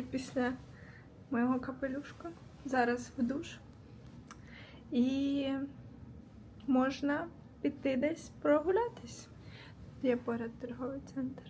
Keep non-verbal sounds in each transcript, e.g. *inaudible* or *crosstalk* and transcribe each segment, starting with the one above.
ангельський після моєго капелюшка. Зараз в душ. І можна піти десь прогулятись. Є поряд торговий центр.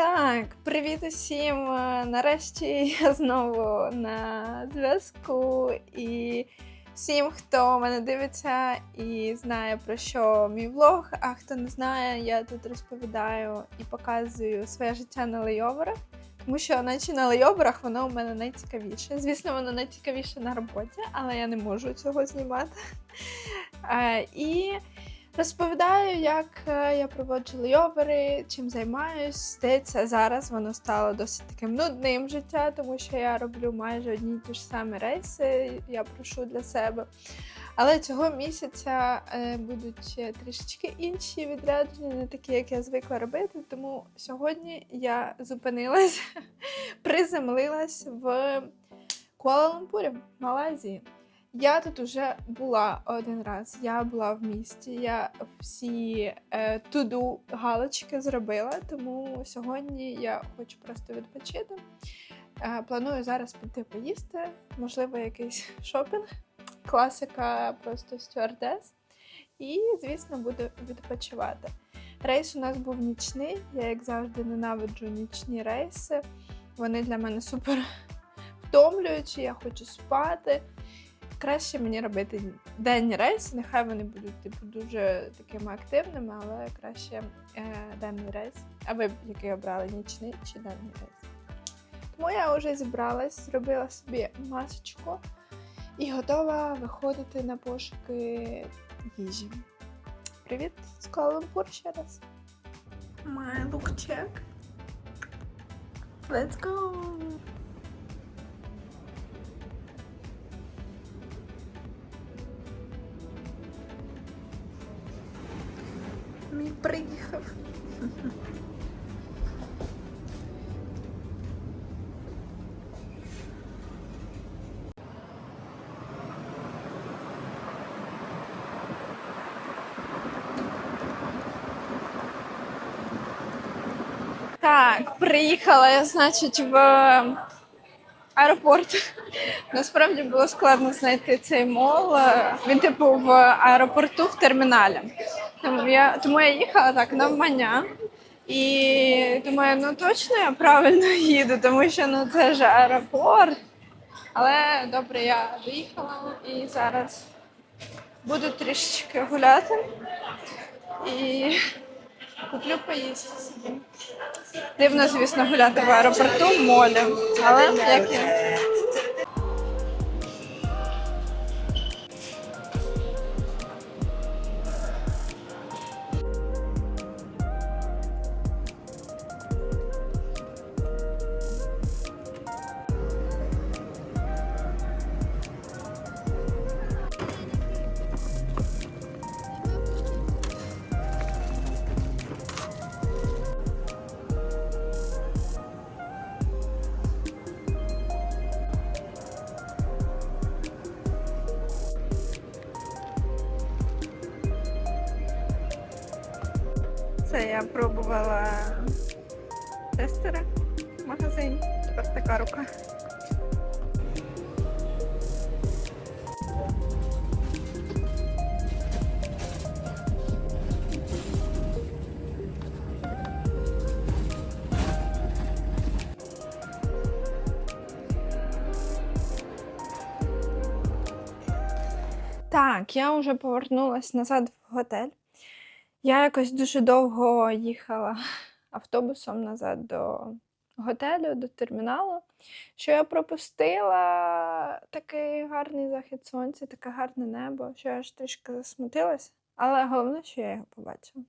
Так, привіт усім! Е, Нарешті *laughs* я знову на зв'язку і всім, хто мене дивиться і знає про що мій влог. А хто не знає, я тут розповідаю і показую своє життя на лейоверах. Тому що, наче на лейоверах, воно у мене найцікавіше. Звісно, воно найцікавіше на роботі, але я не можу цього знімати. *laughs* Е, І Розповідаю, як е, я проводжу лейовери, чим займаюсь. Здається, зараз воно стало досить таким нудним життя, тому що я роблю майже одні й ті ж самі рейси, я прошу для себе. Але цього місяця е, будуть трішечки інші відрядження, не такі, як я звикла робити. Тому сьогодні я зупинилась, *laughs* приземлилась в Куала-Лумпурі, Малайзії. Я тут уже була один раз. Я була в місті. Я всі е, туду галочки зробила, тому сьогодні я хочу просто відпочити. Е, планую зараз піти поїсти, можливо, якийсь шопінг, класика просто стюардес. І, звісно, буду відпочивати. Рейс у нас був нічний. Я, як завжди, ненавиджу нічні рейси. Вони для мене супер втомлюючі, я хочу спати краще мені робити денні рейси. Нехай вони будуть типу дуже такими активними, але краще е, денний рейс. А ви який обрали нічний чи денний рейс? Тому я вже зібралась, зробила собі масочку і готова виходити на пошуки їжі. Привіт, з Куала-Лумпур ще раз. My look check. Let's go! Мій приїхав. Так, приїхала я, значить, в аеропорт. Насправді було складно знайти цей мол. Він, типу, в аеропорту в терміналі. Тому я, тому я їхала так навмання. І думаю, ну точно я правильно *laughs* їду, тому що ну це ж аеропорт. Але добре, я виїхала і зараз буду трішечки гуляти і куплю поїсти собі. Дивно, звісно, гуляти в аеропорту молі, але як є. Така рука. Так, я вже повернулася назад в готель. Я якось дуже довго їхала *laughs* автобусом назад до готелю, до терміналу, що я пропустила такий гарний захід сонця, таке гарне небо, що я аж трішки засмутилась, але головне, що я його побачила.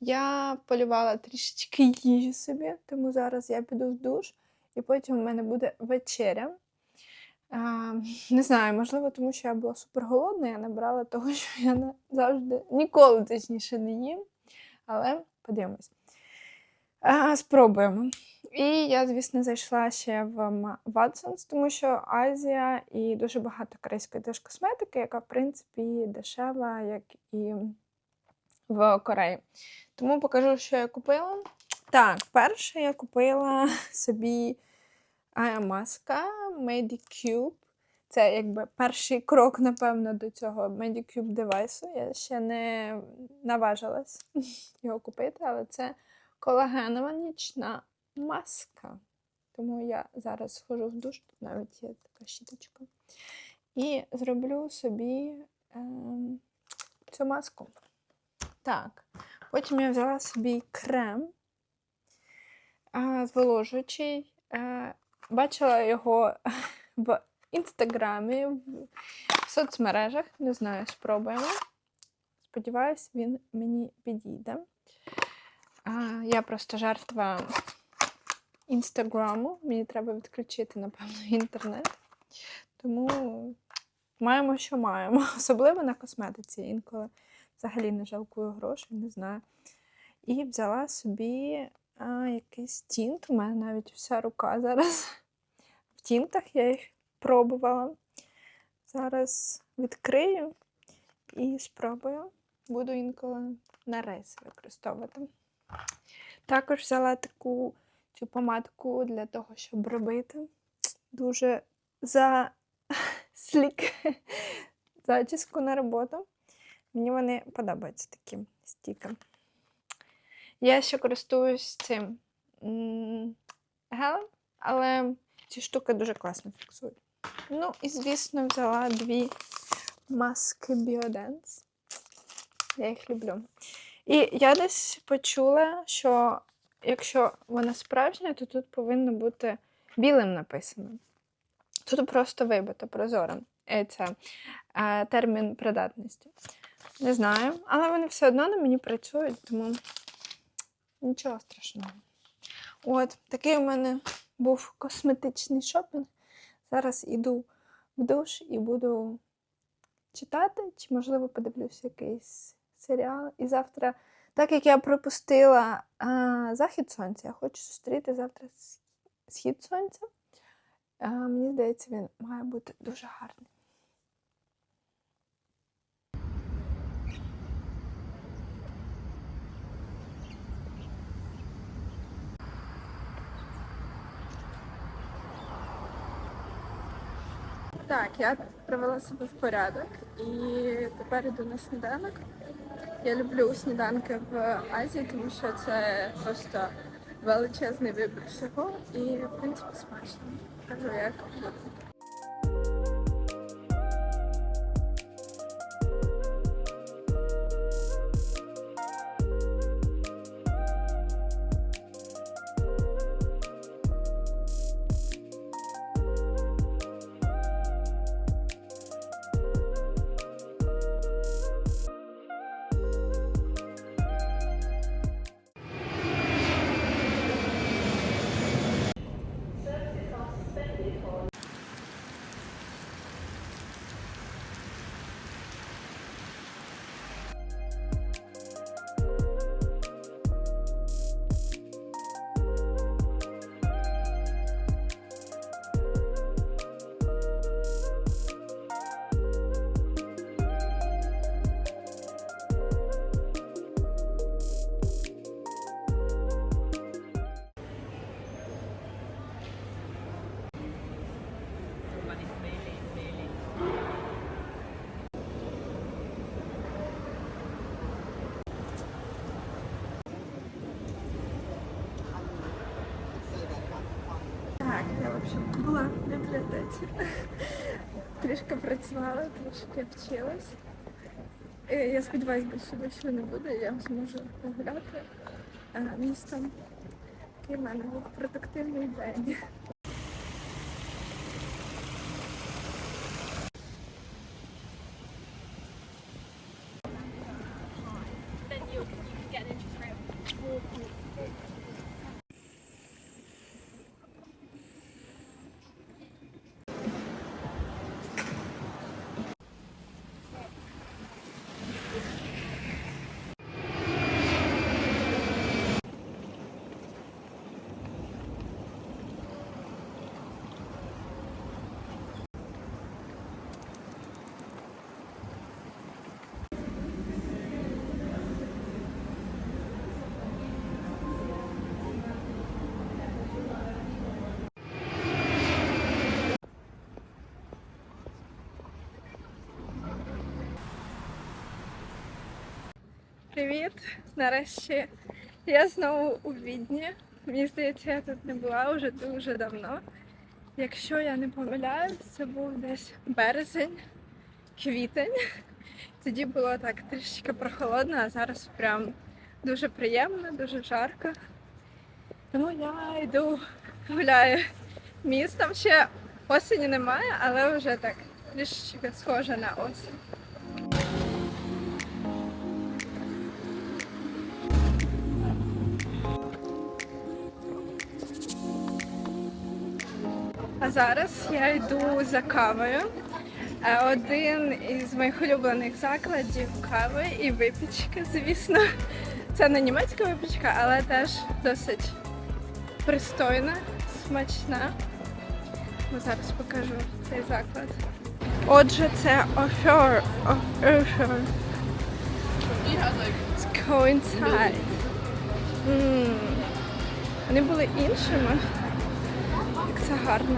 Я полювала трішечки їжі собі, тому зараз я піду в душ, і потім у мене буде вечеря. А, не знаю, можливо, тому що я була супер голодна, я набрала того, що я завжди ніколи точніше не їм. Але подивимось. А, спробуємо. І я, звісно, зайшла ще в Watsons, тому що Азія і дуже багато корейської косметики, яка, в принципі, дешева, як і в Кореї. Тому покажу, що я купила. Так, перше я купила *laughs* собі маска Medicube. Це якби перший крок, напевно, до цього Medicube девайсу. Я ще не наважилась *laughs* його купити, але це колагенова нічна маска. Тому я зараз схожу в душ, тут навіть є така щіточка. І зроблю собі ем, цю маску. Так, потім я взяла собі крем а, зволожуючий. Е, бачила його в інстаграмі, в соцмережах. Не знаю, спробуємо. Сподіваюсь, він мені підійде. Я просто жертва інстаграму. Мені треба відключити, напевно, *laughs* інтернет. Тому маємо, що маємо. *laughs* Особливо на косметиці. Інколи взагалі не жалкую грошей, не знаю. І взяла собі а, якийсь тінт. У мене навіть вся рука *laughs* зараз в тінтах, я їх пробувала. Зараз відкрию і спробую. Буду інколи на рейс використовувати. Також взяла таку цю помадку для того, щоб робити. Дуже за *laughs* слік зачіску на роботу. Мені вони подобаються такі стіки. Я ще користуюсь цим гелем, але ці штуки дуже класно фіксують. Ну, і, звісно, взяла дві маски Biodance. Я їх люблю. І я десь почула, що якщо вона справжня, то тут повинно бути білим написано. Тут просто вибито прозорим. Е, Це е, термін придатності. Не знаю, але вони все одно на мені працюють, тому нічого страшного. От, такий у мене був косметичний шопінг. Зараз іду в душ і буду читати, чи, можливо, подивлюся якийсь серіал. І завтра, так як я пропустила а, захід сонця, я хочу зустріти завтра схід сонця. А, мені здається, він має бути дуже гарний. Так, я привела себе в порядок і тепер йду на сніданок. Я люблю сніданки в Азії, тому що це просто величезний вибір всього і, в принципі, смачно. Кажу, як. Була в бібліотеці. Трішки працювала, трішки вчилась. Я сподіваюся, більше дощу не буде, я зможу погуляти е, містом. Такий в мене був продуктивний день. Привіт! Нарешті я знову у Відні. Мені здається, я тут не була вже дуже давно. Якщо я не помиляюсь, це був десь березень, квітень. Тоді було так трішечки прохолодно, а зараз прям дуже приємно, дуже жарко. Тому я йду гуляю містом. Ще осені немає, але вже так трішечки схоже на осінь. Зараз я йду за кавою. Е, Один із моїх улюблених закладів кави і випічки, звісно. Це не німецька випічка, але теж досить пристойна, смачна. Ну, зараз покажу цей заклад. Отже, це. Offer. Let's go inside. М, Вони були іншими. Як це гарно.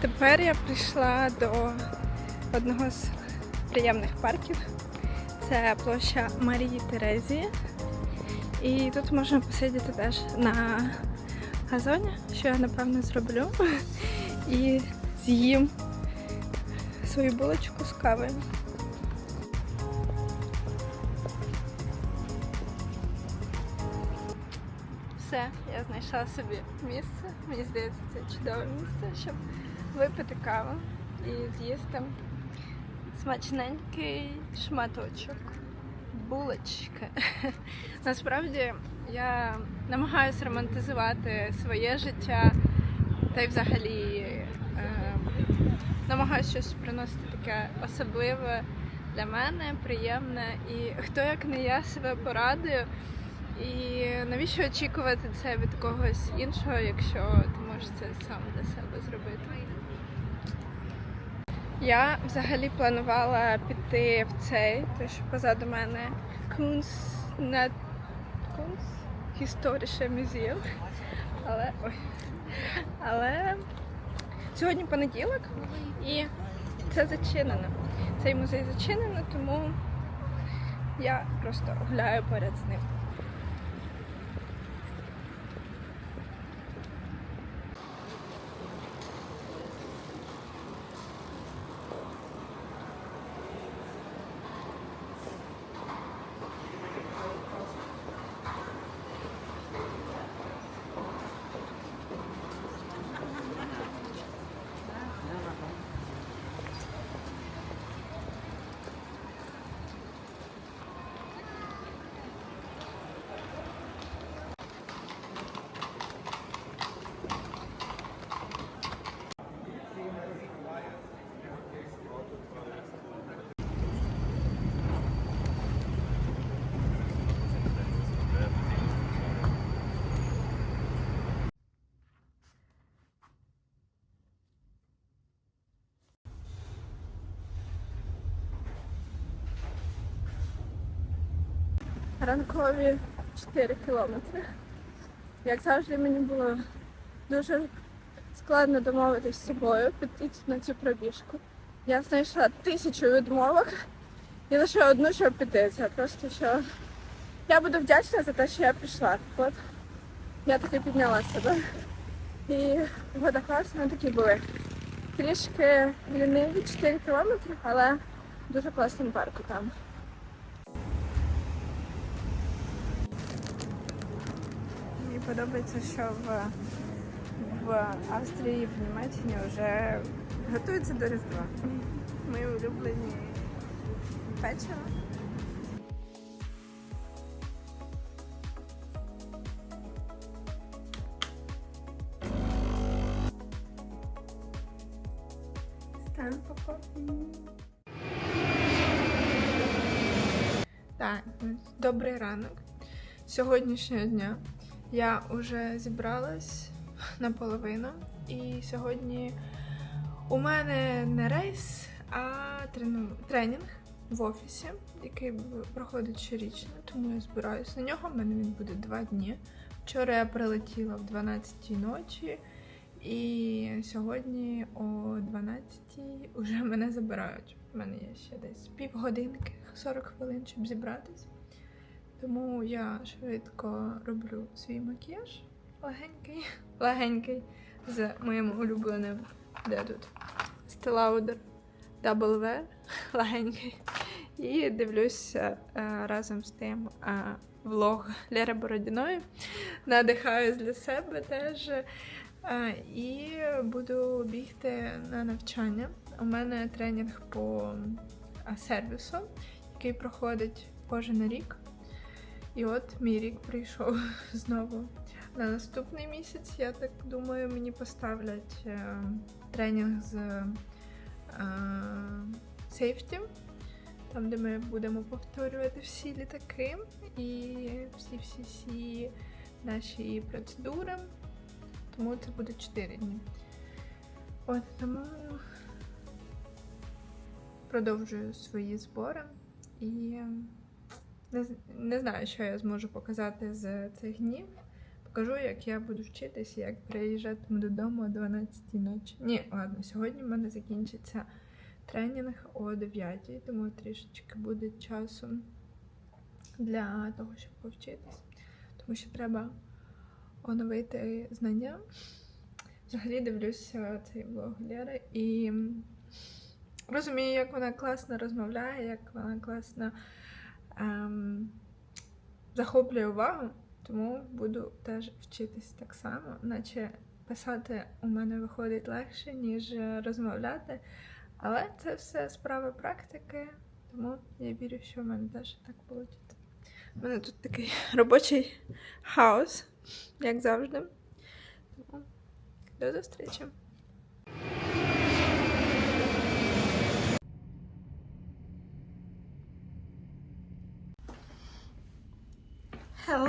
Тепер я прийшла до одного з приємних парків. Це площа Марії Терезії. І тут можна посидіти теж на газоні, що я напевно зроблю. *laughs* І з'їм свою булочку з кавою. Все, я знайшла собі місце. Мені здається, це чудове місце, щоб випити каву і з'їсти смачненький шматочок булочки. *laughs* Насправді я намагаюся романтизувати своє життя та й взагалі е, намагаюся щось приносити таке особливе для мене, приємне. І хто як не я себе порадую. І навіщо очікувати це від когось іншого, якщо ти можеш це сам для себе зробити? Я взагалі планувала піти в цей, той що позаду мене Кунс на Кунс Historische Museum. Але ой. Але сьогодні понеділок і це зачинено. Цей музей зачинено, тому я просто гуляю поряд з ним. Ранкові 4 кілометри. Як завжди, мені було дуже складно домовитися з собою, піти на цю пробіжку. Я знайшла тисячу відмовок і лише одну, щоб піти. Це просто що я буду вдячна за те, що я пішла. От я таки підняла себе. І вода класна такі були. Трішки ліниві 4 кілометри, але дуже класному парку там. Подобається, що в, в Австрії, в Німеччині вже готуються до Різдва. Мої улюблені печиво. For. Так, добрий ранок. Сьогоднішнього дня я вже зібралась наполовину. І сьогодні у мене не рейс, а тренінг в офісі, який проходить щорічно, тому я збираюся на нього. У мене він буде два дні. Вчора я прилетіла в 12 ночі І сьогодні о 12-й вже *laughs* мене забирають. У мене є ще десь півгодинки, 40 хвилин, щоб зібратись. Тому я швидко роблю свій макіяж легенький, *laughs* легенький з моїм улюбленим, де тут? Стелаудер W, *laughs* легенький. І дивлюся е, разом з тим е, влог Лєри Бородіної. Надихаюсь для себе теж. Е, і буду бігти на навчання. У мене тренінг по сервісу, який проходить кожен рік. І от мій рік прийшов *laughs* знову. На наступний місяць, я так думаю, мені поставлять е, тренінг з сейфті, там, де ми будемо повторювати всі літаки і всі-всі-всі наші процедури. Тому це буде 4 дні. От тому продовжую свої збори і не, знаю, що я зможу показати з цих днів. Покажу, як я буду вчитися, як приїжджатиму додому о 12 ночі. Ні, ладно, сьогодні в мене закінчиться тренінг о 9, тому трішечки буде часу для того, щоб повчитись. Тому що треба оновити знання. Взагалі дивлюся цей влог Лєри і розумію, як вона класно розмовляє, як вона класно ем, захоплює увагу, тому буду теж вчитись так само, наче писати у мене виходить легше, ніж розмовляти. Але це все справа практики, тому я вірю, що в мене теж так вийде. У мене тут такий робочий хаос, як завжди. Тому до зустрічі.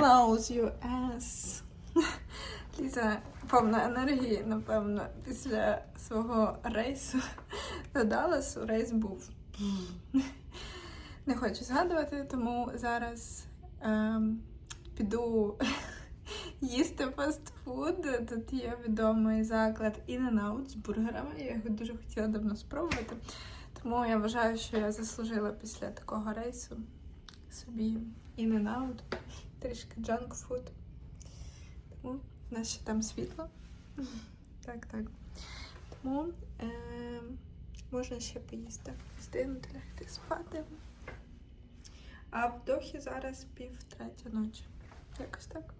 Hello, US! *laughs* Ліза повна енергії, напевно, після свого рейсу *laughs* до Далласу. Рейс був. Не хочу згадувати, тому зараз ем, піду *laughs* їсти фастфуд. Тут є відомий заклад In-N-Out з бургерами. Я його дуже хотіла давно спробувати. Тому я вважаю, що я заслужила після такого рейсу собі In-N-Out, трішки food. Тому у нас ще там світло. Так, так. Тому е, можна ще поїсти. Встигнути лягти спати. А в зараз пів третя ночі. Якось так.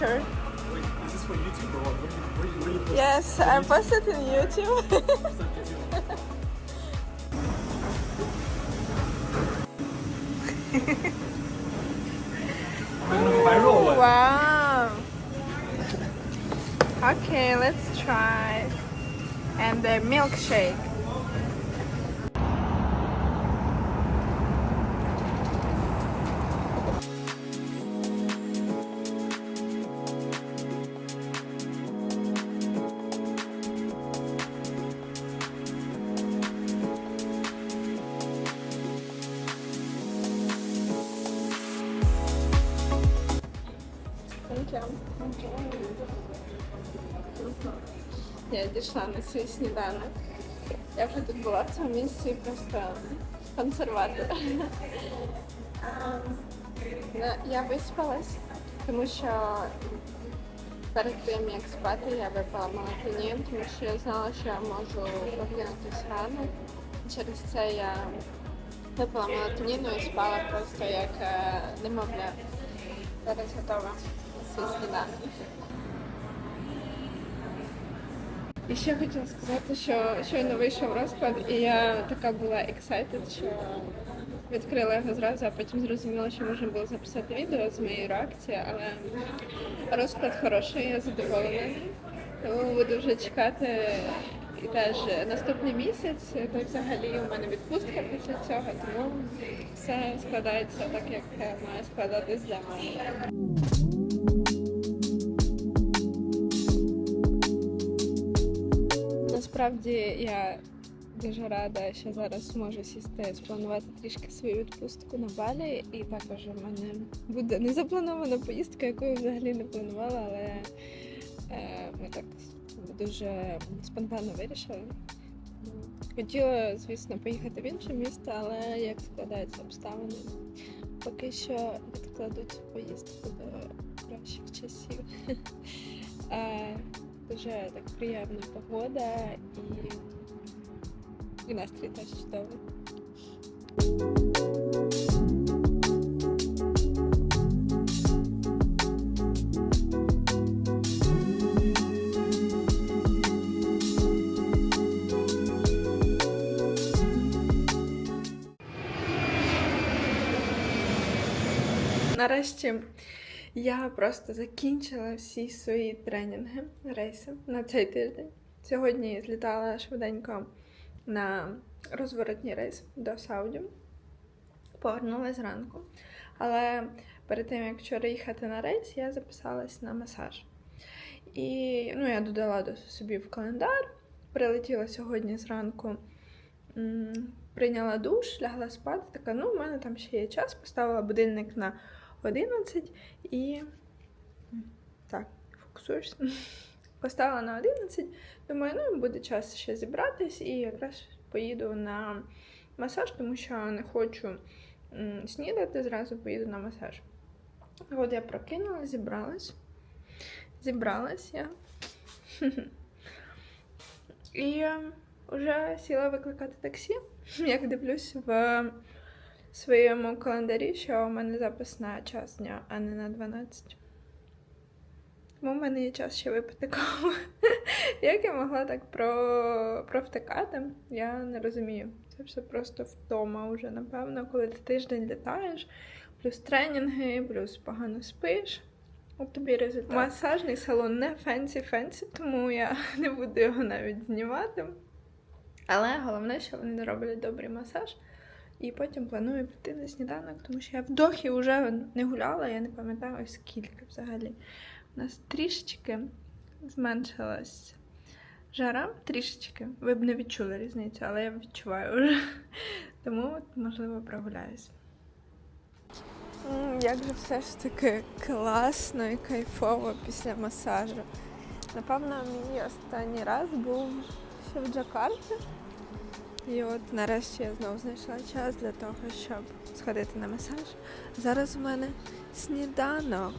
Water? Wait, is this for YouTube or what? Where, you- where, you- where you post Yes, I posted in YouTube. this on YouTube? Am I gonna go viral or what? wow. Okay, let's try. And the milkshake. Свій сніданок. Я вже тут була в цьому місці просто консерватор. Ем, ну, Я виспалась, тому що перед тим як спати я випала мелатонін, тому що я знала, що я можу прокинутися рано. Через це я випила мелатоніну і спала просто як е, немовля. Зараз готова свій сніданок. І ще хотіла сказати, що щойно вийшов розклад, і я така була excited, що відкрила його зразу, а потім зрозуміла, що можна було записати відео з моєї реакції, але розклад хороший, я задоволена. Тому буду вже чекати і теж наступний місяць, то взагалі у мене відпустка після цього, тому все складається так, як має складатись для мене. Насправді я дуже рада, що зараз зможу сісти, спланувати трішки свою відпустку на Балі. І також у мене буде незапланована поїздка, яку я взагалі не планувала, але е, ми так дуже спонтанно вирішили. Хотіла, звісно, поїхати в інше місто, але як складаються обставини, поки що відкладу цю поїздку до кращих часів. *laughs* Е, Дуже так приємна погода і, і настрій теж чудовий. Нарешті я просто закінчила всі свої тренінги, рейси на цей тиждень. Сьогодні злітала швиденько на розворотній рейс до Сауді. Повернулася зранку. Але перед тим, як вчора їхати на рейс, я записалась на масаж. І ну, я додала до собі в календар. Прилетіла сьогодні зранку, прийняла душ, лягла спати. Така, ну, в мене там ще є час, поставила будильник на 11 і. Так, фокусуєшся. *laughs* Поставила на 11. Думаю, ну буде час ще зібратись і якраз поїду на масаж, тому що не хочу снідати, зразу поїду на масаж. От я прокинула, зібралась. Зібралась я. *laughs* І вже сіла викликати таксі. *laughs* Як дивлюсь в своєму календарі, що у мене запис на час дня, а не на 12. Тому в мене є час ще випити каву. *laughs* Як я могла так про... провтикати, я не розумію. Це все просто втома вже, напевно, коли ти тиждень літаєш, плюс тренінги, плюс погано спиш. От тобі результат. Масажний салон не фенсі-фенсі, тому я *laughs* не буду його навіть знімати. Але головне, що вони роблять добрий масаж. І потім планую піти на сніданок, тому що я в Дохі вже не гуляла, я не пам'ятаю скільки взагалі. У нас трішечки зменшилась жара, трішечки. Ви б не відчули різницю, але я відчуваю вже. Тому, можливо, прогуляюсь. Як же все ж таки класно і кайфово після масажу. Напевно, мій останній раз був ще в Джакарті. І от нарешті я знову знайшла час для того, щоб сходити на масаж. Зараз у мене сніданок.